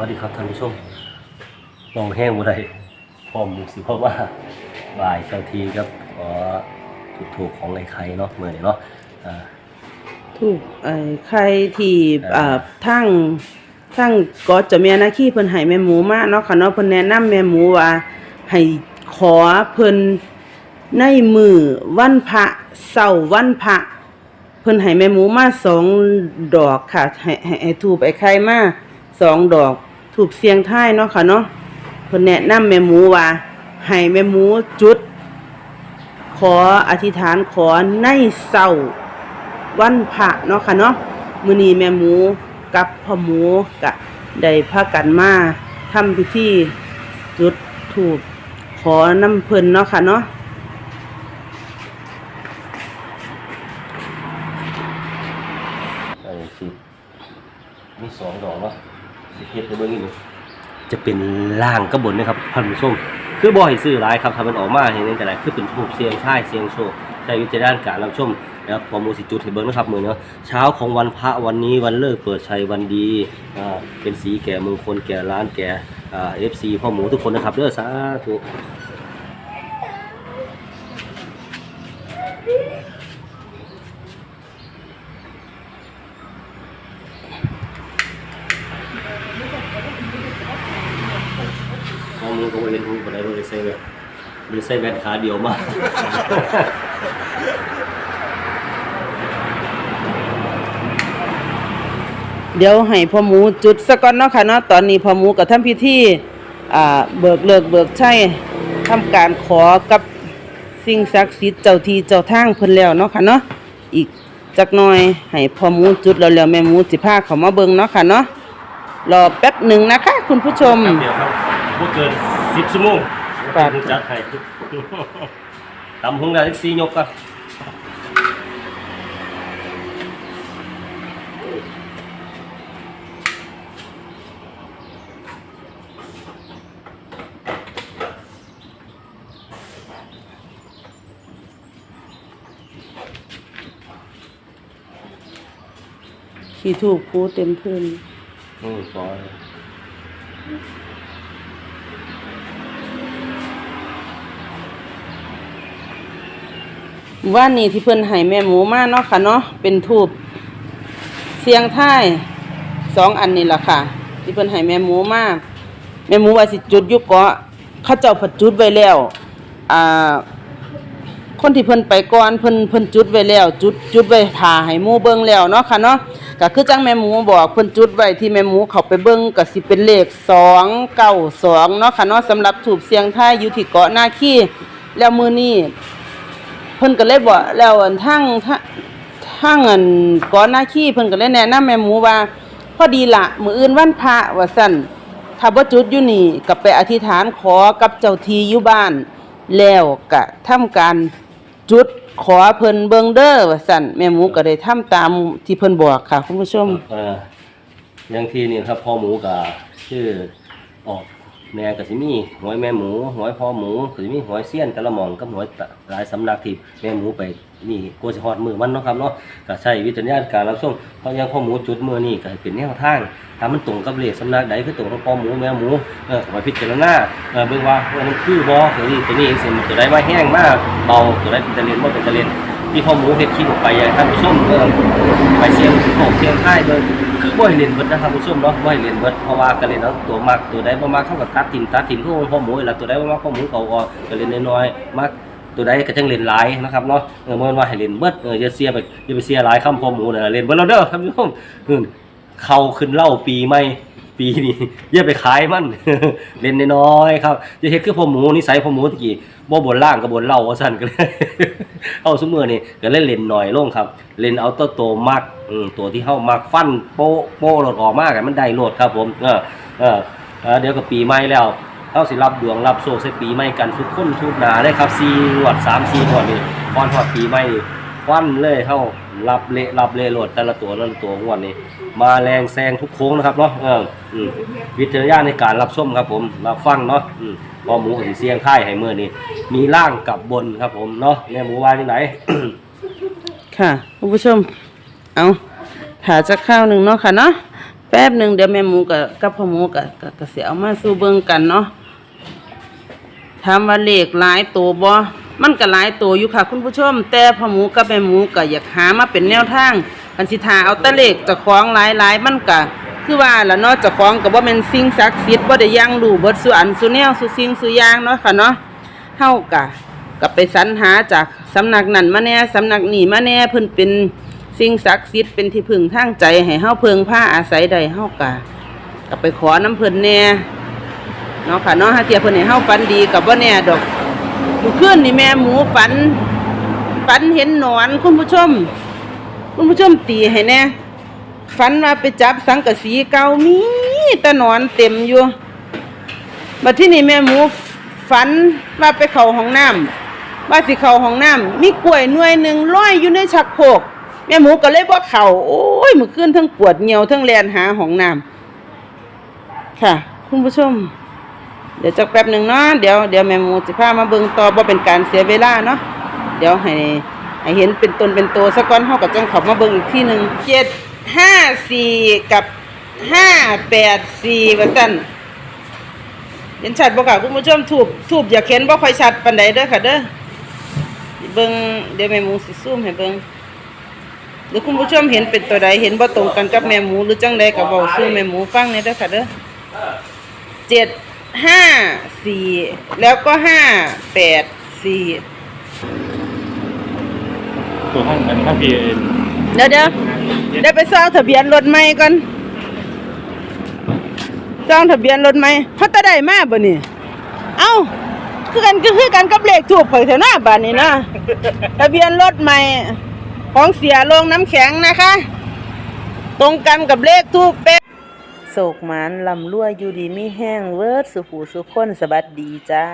วัสดีครับท่านผู้ชมมองแห้งบ่ได้พร้อมหมูสิเพราะว่าบ่ายเจ้าทีครับขอถูกถูกๆของไอ้ไข่เนาะมื้อนี้เนาะอ่าถูกไอ้ใครที่เอ่ออ่อ่าทั้งทั้งก็จะมีหน้าที่เพิ่นให้แม่หมูมาเนาะค่ะเนาะเพิ่นแนะนำแม่หมูว่าให้ขอเพิ่นในมือวันพระเสาร์วันพระเพิ่นให้แม่หมูมาสองดอกค่ะให้ให้ให้ถูกไอ้ไข่มาสองดอก ถูกเสียงท้ายเนาะค่ะเนาะเพิ่นแนะนำแม่หมูว่าให้แม่หมูจุด ขออธิษฐานขอในเสาวันพระเนาะค่ะเนาะมื้อนี้แม่หมูกับพ่อหมูก็ได้พากันมาทำพิธีจุดธูปขอน้ำเพิ่นเนาะค่ะเนาะ ไอ้สิมีสองดอกเนาะสิเฮ็ดให้เบิ่งอีกนี่ จะเป็นล่างกระบนนะครับท่านผู้ชมคือบ่อยซื้อหลายครับถ้ามันออกมาเห็นแต่ไหนคือเป็นถูกเสียงทายเสียงโชคใช้วิจารณญาณการรับชมนะครับพอหมูสิจุดเห็นเบิ่งนะครับมือนเนาะเช้าของวันพระวันนี้วันเลิกเปิดชัยวันดีอ่าเป็นสีแก่มงคลแก่ร้านแก่อ่า FC พ่อหมูทุกคนนะครับเด้อสาธุ มูลก็บ่เห็นหูบ่ได้บ่ได้ใส่แว่นบ่ได้ใส่แว่นขาเดียวมาเดี๋ยวให้พ่อหมูจุดซะก่อนเนาะค่ะเนาะตอนนี้พ่อหมูก็ทำพิธีอ่าเบิกเลิกเบิกใช้ทำการขอกับสิ่งศักดิ์สิทธิ์เจ้าที่เจ้าทางเพิ่นแล้วเนาะค่ะเนาะอีกจักหน่อยให้พ่อหมูจุดแล้วแล้วแม่หมูสิพาเขามาเบิ่งเนาะค่ะเนาะรอแป๊บหนึ่งนะคะ คุณผู้ชม เดียวครับ บ่เกิน10ชั่วโมงครับผมจัดให้ตำหงได้อีก4ยกครับขี้ถูกพูเต็มพื้น อืมพอ ว่านี่ที่เพิ่นให้แม่หมูมาเนาะค่ะเนาะเป็นทูบเสียงท้ายสองอันนี่แหละค่ะ ที่เพิ่นให้แม่หมูมาแม่หมูว่าสิจุดยุกเกาะเขาเจ้าผัดจุดไว้แล้วอ่าคนที่เพิ่นไปก่อนเพิ่นเพิ่นจุดไว้แล้ว จุดจุดไว้ถ่าให้หมูเบิ่งแล้วเนาะค่ะเนาะก็คือจังแม่หมูบอกเพิ่นจุดไว้ที่แม่หมูเขาไปเบิ่งก็สิเป็นเลข292เก้าสองเนาะค่ะเนาะสำหรับถูกเสียงท้ายอยู่ที่เกาะหน้าคีแล้วมือนี้ เพิ่นก็เลยบอกแล้วอันทั้งทั้งทั้งอันก่อนหน้าขี้เพิ่นก็เลยแนะนำแม่หมูว่าพอดีละมื้ออื่นวันพระว่าซั่นถ้าบ่จุดอยู่นี่ก็ไปอธิษฐานขอกับเจ้าที่อยู่บ้าน แล้วก็ทำการจุดขอเพิ่นเบิงเด้อว่าซั่นแม่หมูก็ได้ทำตามที่เพิ่นบอกค่ะคุณผู้ชมอ่ออย่างที่นี่ครับพ่อหมูก็ชื่อออก แม่ก็สิมีหวยแม่หมูหวยพ่อหมูก็สิมีหวยเสี้ยนกะละหม่องกับหวยหลายสำนักที่แม่หมูไปนี่กลัวสิฮอดมือมันเนาะครับเนาะก็ใช้วิจารณญาณการรับชมเพราะยังพ่อหมูจุดมือนี่ก็ให้เป็นแนวทางถ้ามันตรงกับเลขสำนักใดคือตรงกับพ่อหมูแม่หมูเออก็ไปพิจารณาเออเบิ่งว่าว่ามันคือบ่ตัวนี้ตัวนี้สิตัวใดมาแห้งมากเบาตัวใดเป็นตะเลนบ่เป็นตะเลนที่พ่อหมูเฮ็ดคลิปออกไปยากให้ท่านผู้ชมเออไปเสียงโขกเสียงท้ายเบิ่ง คือบ่ให้เล่นเบิดนะครับผู้ชมเนาะบ่ให้เล่นเบิดเพราะว่าก็เล่นเอาตัวมักตัวใดบ่มากเข้ากับตัดทิ่มตัดทิ่มคือของพ่อหมูนี่ล่ะตัวใดบ่มากพ่อหมูเขาก็ก็เล่นน้อยๆมากตัวใดก็จังเล่นหลายนะครับเนาะเออบ่แม่นว่าให้เล่นเบิดเอออย่าเสียไปอย่าไปเสียหลายคำพ่อหมูน่ะเล่นเบิดแล้วเด้อท่านผู้ชมอืมเข้าขึ้นเล่าปีใหม่ ปีนี้อย่าไปขายมัน เล่นน้อยๆครับอย่าเฮ็ดคือพ่อหมูนิสัยพ่อหมูตะกี้บ่บนล่างก็บนเหล้าว่าซั่นก็เลยเอาซุมือนี่ก็เล่นเล่นหน้อยลงครับ เล่นเอาตัวโตมักตัวที่เฮามักฟันโปะโปะโลดออกมากันมันได้โหลดครับ ผมเออเออเดี๋ยวก็ปีใหม่แล้วเฮาสิรับดวงรับโชคใส่ปีใหม่กันทุกคนทุกนาเลยครับ4งวด3 4งวดนี่ก่อนฮอดปีใหม่ ควันเลยเฮารับเละรับเละโลดแต่ละตัวแต่ละตัวงวดนี้ มาแรงแซงทุกโค้งนะครับเนาะเอออืมวิจารณญาในการรับชมครับผมรับฟังเนาะอืมพอหมูก็สิเสียงค่ายให้มื้อนี้มีล่างกับบนครับผมเนาะแม่หมูว่าที่ไหน ค่ะคุณผู้ชม เอาถ่าจะข้าวหนึ่งเนาะค่ะเนาะแป๊บหนึ่งเดี๋ยวแม่หมูกับกับพ่อหมูกับกับเสียเอามาสู่เบิ่งกันเนาะถามว่าเลขหลายตัวบ่ มันก็หลายตัวอยู่ค่ะ คุณผู้ชม แต่พ่อหมูกับแม่หมูก็อยากหามาเป็นแนวทางกันสิทาเอาตะเลขเจะคล้องหลายๆมันก็คือว่าแล่ะเนาะจะคล้องก็บ่แม่นสิ่งศักดิ์สิทธิ์บ่ได้ยังรู้เบิดสุอันสุแนวสุสิ่งสุย่างเนาะค่ะเนาะเฮาก็ก็ไปสรรหาจากสำนักนั้นมาแน่สำนักนี้มาแน่เพิ่นเป็นสิ่งศักดิ์สิทธิ์เป็นที่พึ่งทางใจให้เฮาเพิงผ้าอาศัยใดเฮากะก็ไปขอน้ำเพิ่นแน่เนาะค่ะเนาะถ้าเทียเพิ่นให้เฮาฝันดีกับบ่าแน่ดอก มื่อคืนนี่แม่หมูฝัน ฝันเห็นหนอนคุณผู้ชม คุณผู้ชมตีให้แน่ฝันว่าไปจับสังกะสีเก่ามีแต่หนอนเต็มอยู่บัดที่นี่แม่หมูฝันว่าไปเข้าห้องน้ำว่าสิเข้าห้องน้ำมีกล้วยหน่วยหนึ่งลอยอยู่ในชักโครกแม่หมูก็เลยบ่เข้าโอ้ยมื้อคืนทั้งปวดเหี่ยวทั้งแลนหาห้องน้ำค่ะ คุณผู้ชม เดี๋ยวจักแป๊บหนึ่งเนาะเดี๋ยวเดี๋ยวแม่หมูสิพามาเบิ่งต่อบ่าเป็นการเสียเวลาเนาะเดี๋ยวให้ให้เห็นเป็นตนเป็นตัวซะก่อนเฮาก็จังเข้ามาเบิ่งอีกที่หนึ่ง7 5 4กับ5 8 4ว่าซั่นเห็นชัดบ่ค่ะคุณผู้ชมทูบทูบอย่าเห็นบ่ค่อยชัดปานใดเด้อค่ะเด้อเบิ่งเดี๋ยวแม่หมูสิซูมให้เบิ่งหรือคุณผู้ชมเห็นเป็นตัวใดเห็นบ่ตรงกันกับแม่หมูหรือจังใดก็เว้าสู่แม่หมูฟังในอยเด้อค่ะเด้อเจ็ด ห้าสี่แล้วก็ห้าแปดสี่ตัวห้องอันห้องพีเอ็นเดี๋ยวเดี๋ยวเดี๋ยวไปซ่องทะเบียนรถใหม่ก่อนซ่องทะเบียนรถใหม่เฮาตะได้มาบ่นี่เอ้าคือกันคือคือกันกับเลขถูกเผยเถอะนะบาดนี้นะทะเบียนรถใหม่ของเสียลงน้ำแข็งนะคะ ตรงกันกับเลขทูปเป๊ะ โศกหมานลำรั่วอยู่ดีมีแห้งเวิร์ดสุขูสุขคนสบัดดีจ้า